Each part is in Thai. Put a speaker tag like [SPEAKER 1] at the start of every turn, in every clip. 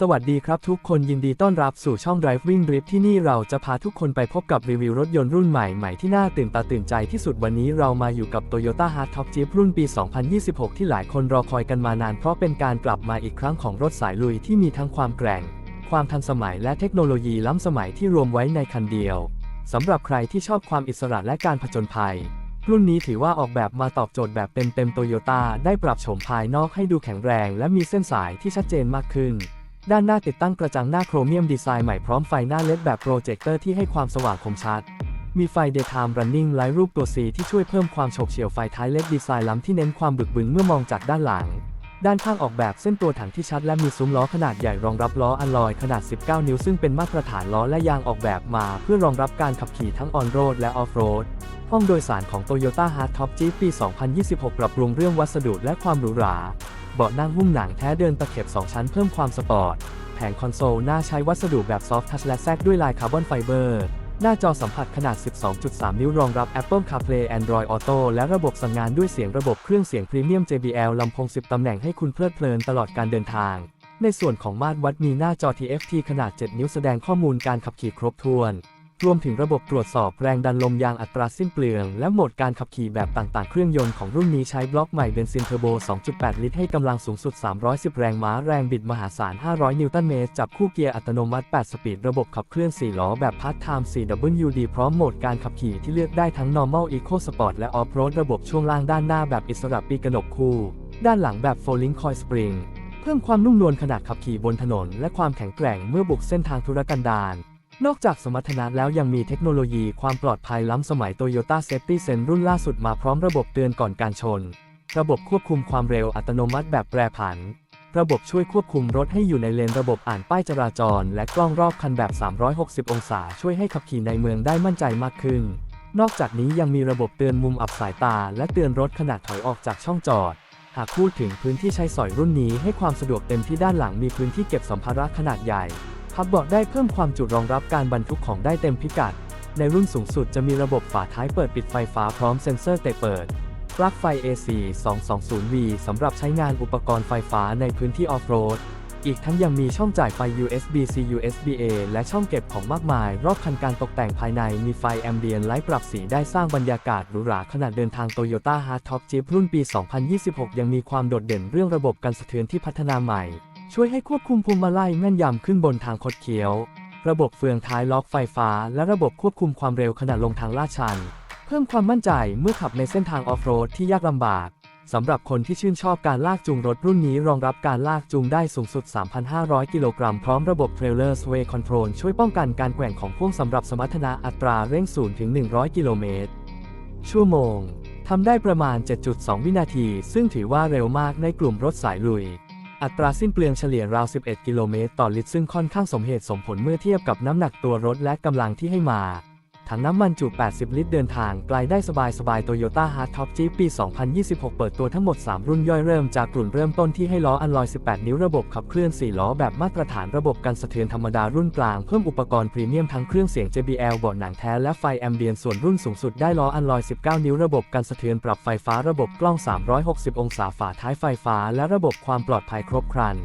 [SPEAKER 1] สวัสดีครับทุกคนยินดีต้อนรับสู่ช่อง Driving Drip ที่นี่เราจะพาทุกคนไปพบกับรีวิวรถยนต์รุ่นใหม่ๆที่น่าตื่นตาตื่นใจที่สุดวันนี้เรามาอยู่กับ Toyota Hardtop Jeep รุ่นปี 2026 ที่หลายคนรอคอยกันมานานเพราะเป็นการกลับมาอีกครั้งของรถสายลุยที่มีทั้งความแกร่ง ความทันสมัยและเทคโนโลยีล้ำสมัยที่รวมไว้ในคันเดียวสำหรับใครที่ชอบความอิสระและการผจญภัยรุ่นนี้ถือว่าออกแบบมาตอบโจทย์แบบเต็มๆโตโยต้าได้ปรับโฉมภายนอกให้ดูแข็งแรง และมีเส้นสายที่ชัดเจนมากขึ้น ด้านหน้าติดตั้งกระจังหน้าโครเมียมดีไซน์ใหม่พร้อมไฟหน้าเลดแบบโปรเจคเตอร์ที่ให้ความสว่างคมชัด มีไฟ Daytime Running ไลท์รูปตัว C ที่ช่วยเพิ่มความโฉบเฉี่ยวไฟท้ายเลดดีไซน์ล้ำที่เน้นความบึกบึนเมื่อมองจากด้านหลัง ด้านข้างออกแบบเส้นตัวถังที่ชัดและมีซุ้มล้อขนาดใหญ่รองรับล้ออัลลอยขนาด 19 นิ้วซึ่งเป็นมาตรฐานล้อและยางออกแบบมา เพื่อรองรับการขับขี่ทั้งออนโรดและออฟโรดห้องโดยสารของ Toyota Hardtop Jeep ปี 2026 ปรับปรุงเรื่องวัสดุและความหรูหรา เบาะนั่งหุ้มหนังแท้เดินตะเข็บ 2 ชั้นเพิ่มความสปอร์ต แผงคอนโซลหน้าใช้วัสดุแบบซอฟท์ทัชและแทรกด้วยลายคาร์บอนไฟเบอร์ หน้าจอสัมผัสขนาด 12.3 นิ้วรองรับ Apple CarPlay Android Auto และระบบสั่งงานด้วยเสียงระบบเครื่องเสียงพรีเมียม JBL ลำโพง 10 ตำแหน่งให้คุณเพลิดเพลินตลอดการเดินทาง ในส่วนของมาตรวัดมีหน้าจอ TFT ขนาด 7 นิ้วแสดงข้อมูลการขับขี่ครบถ้วน รวมถึงระบบตรวจสอบแรงดันลมยางอัตราสิ้นเปลือง และโหมดการขับขี่แบบต่างๆ เครื่องยนต์ของรุ่นนี้ใช้บล็อกใหม่เบนซินเทอร์โบ 2.8 ลิตรให้กำลังสูงสุด 310 แรงม้า แรงบิดมหาศาล 500 นิวตันเมตร จับคู่เกียร์อัตโนมัติ 8 สปีด ระบบขับเคลื่อน 4 ล้อแบบพาร์ทไทม์ 4WD พร้อมโหมดการขับขี่ที่เลือกได้ทั้ง normal eco sport และ off road ระบบช่วงล่างด้านหน้าแบบอิสระปีกกนกคู่ ด้านหลังแบบ folding coil spring เพิ่มความนุ่มนวลขนาดขับขี่บนถนน และความแข็งแกร่งเมื่อบุกเส้นทางธุรกันดาร นอกจากสมรรถนะแล้วยังมีเทคโนโลยีความปลอดภัยล้ำสมัย Toyota Safety Sense รุ่นล่าสุดมาพร้อมระบบเตือนก่อนการชน ระบบควบคุมความเร็วอัตโนมัติแบบแปรผัน ระบบช่วยควบคุมรถให้อยู่ในเลนระบบอ่านป้ายจราจร และกล้องรอบคันแบบ 360 องศาช่วยให้ขับขี่ในเมืองได้มั่นใจมากขึ้น นอกจากนี้ยังมีระบบเตือนมุมอับสายตา และเตือนรถขณะถอยออกจากช่องจอด หากพูดถึงพื้นที่ใช้สอยรุ่นนี้ให้ความสะดวกเต็มที่ด้านหลังมีพื้นที่เก็บสัมภาระขนาดใหญ่ พับเบาะได้เพิ่มความจุรองรับการบรรทุกของได้เต็มพิกัด ในรุ่นสูงสุดจะมีระบบฝาท้ายเปิดปิดไฟฟ้าพร้อมเซ็นเซอร์เตะเปิด ปลั๊กไฟ AC 220V สำหรับใช้งานอุปกรณ์ไฟฟ้าในพื้นที่ออฟโรด อีกทั้งยังมีช่องจ่ายไฟ USB-C USB-A และช่องเก็บของมากมาย รอบคันการตกแต่งภายในมีไฟแอมเบียนไลท์ปรับสีได้สร้างบรรยากาศหรูหราขณะเดินทาง Toyota Hardtop Jeep รุ่นปี 2026 ยังมีความโดดเด่นเรื่องระบบกันสะเทือนที่พัฒนาใหม่ ช่วยให้ควบคุมพวงมาลัยแม่นยำขึ้นบนทางคดเคี้ยว ระบบเฟืองท้ายล็อกไฟฟ้า และระบบควบคุมความเร็วขณะลงทางลาดชัน เพิ่มความมั่นใจเมื่อขับในเส้นทางออฟโรดที่ยากลำบากสำหรับคนที่ชื่นชอบการลากจูงรถรุ่นนี้รองรับการลากจูงได้สูงสุด 3,500 กิโลกรัม พร้อมระบบ Trailer Sway Control ช่วยป้องกันการแกว่งของพ่วงสำหรับสมรรถนะอัตราเร่ง0ถึง 100 กิโลเมตร ชั่วโมง ทำได้ประมาณ 7.2 วินาที ซึ่งถือว่าเร็วมากในกลุ่มรถสายลุย อัตราสิ้นเปลืองเฉลี่ยราว 11 กิโลเมตรต่อลิตรซึ่งค่อนข้างสมเหตุสมผลเมื่อเทียบกับน้ำหนักตัวรถและกำลังที่ให้มา ถังน้ำมันจุ 80 ลิตรเดินทางไกลได้สบายสบายโตโยต้าฮาร์ดท็อปจีปี 2026 เปิดตัวทั้งหมด 3 รุ่นย่อยเริ่มจากกลุ่นเริ่มต้นที่ให้ล้ออันลอย 18 นิ้วระบบขับเคลื่อน 4 ล้อแบบมาตรฐานระบบกันสะเทือนธรรมดารุ่นกลาง เพิ่มอุปกรณ์พรีเมียมทั้งเครื่องเสียง JBL บาะหนังแท้และไฟแอมเบียนส่วนรุ่นสูงสุดได้ล้ออันลอย 19 นิ้วระบบกันสะเทือนปรับไฟฟ้าระบบกล้อง 360 องศาฝาท้ายไฟฟ้า และระบบความปลอดภัยครบครัน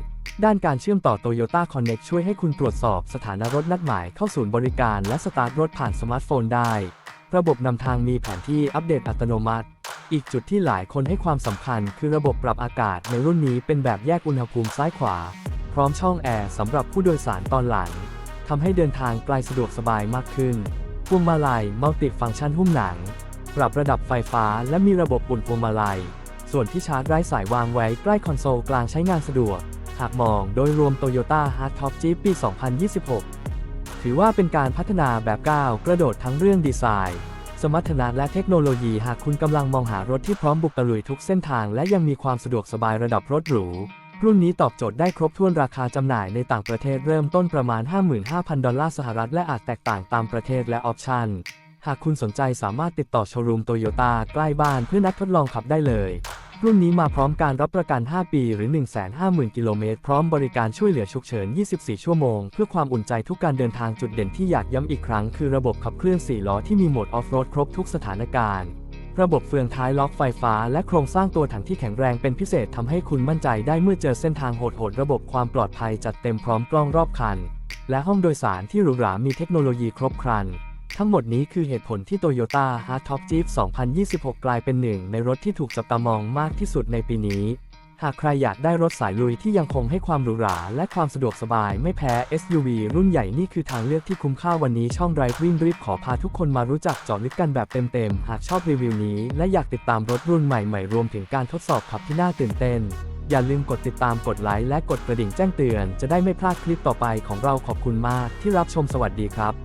[SPEAKER 1] ด้านการเชื่อมต่อ Toyota Connect ช่วยให้คุณตรวจสอบสถานะรถนัดหมายเข้าศูนย์บริการและสตาร์ทรถผ่านสมาร์ทโฟนได้ ระบบนำทางมีแผนที่อัปเดตอัตโนมัติ อีกจุดที่หลายคนให้ความสำคัญคือระบบปรับอากาศในรุ่นนี้เป็นแบบแยกอุณหภูมิซ้ายขวา พร้อมช่องแอร์สำหรับผู้โดยสารตอนหลังทำให้เดินทางไกลสะดวกสบายมากขึ้นพวงมาลัยมัลติฟังก์ชันหุ้มหนัง ปรับระดับไฟฟ้าและมีระบบอุ่นพวงมาลัย ส่วนที่ชาร์จไร้สายวางไว้ใกล้คอนโซลกลางใช้งานสะดวก หากมองโดยรวม Toyota Hardtop Jeep ปี 2026 ถือว่าเป็นการพัฒนาแบบก้าวกระโดดทั้งเรื่องดีไซน์ สมรรถนะและเทคโนโลยีหากคุณกำลังมองหารถที่พร้อมบุกตะลุยทุกเส้นทางและยังมีความสะดวกสบายระดับรถหรู รุ่นนี้ตอบโจทย์ได้ครบถ้วนราคาจำหน่ายในต่างประเทศเริ่มต้นประมาณ 55,000 ดอลลาร์สหรัฐและอาจแตกต่างตามประเทศและออปชั่นหากคุณสนใจสามารถติดต่อโชว์รูมโตโยต้าใกล้บ้านเพื่อนัดทดลองขับได้เลย รุ่นนี้มาพร้อมการรับประกัน 5 ปี หรือ 150,000 กิโลเมตร พร้อมบริการช่วยเหลือฉุกเฉิน 24 ชั่วโมง เพื่อความอุ่นใจทุกการเดินทางจุดเด่นที่อยากย้ำอีกครั้ง คือระบบขับเคลื่อน 4 ล้อที่มีโหมดออฟโรดครบทุกสถานการณ์ ระบบเฟืองท้ายล็อกไฟฟ้า และโครงสร้างตัวถังที่แข็งแรงเป็นพิเศษทำให้คุณมั่นใจได้เมื่อเจอเส้นทางโหดๆระบบความปลอดภัยจัดเต็มพร้อมกล้องรอบคัน และห้องโดยสารที่หรูหรามีเทคโนโลยีครบครัน ทั้งหมดนี้คือเหตุผลที่ Toyota Hardtop Jeep 2026 กลายเป็นหนึ่งในรถที่ถูกจับตามองมากที่สุดในปีนี้ หากใครอยากได้รถสายลุยที่ยังคงให้ความหรูหราและความสะดวกสบายไม่แพ้ SUV รุ่นใหญ่นี่คือทางเลือกที่คุ้มค่าวันนี้ช่อง Driving รีบขอพาทุกคนมารู้จักเจาะลึกกันแบบเต็มๆ หากชอบรีวิวนี้ และอยากติดตามรถรุ่นใหม่ๆ รวมถึงการทดสอบขับที่น่าตื่นเต้นอย่าลืมกดติดตามกดไลค์และกดกระดิ่งแจ้งเตือน จะได้ไม่พลาดคลิปต่อไปของเราขอบคุณมากที่รับชมสวัสดีครับ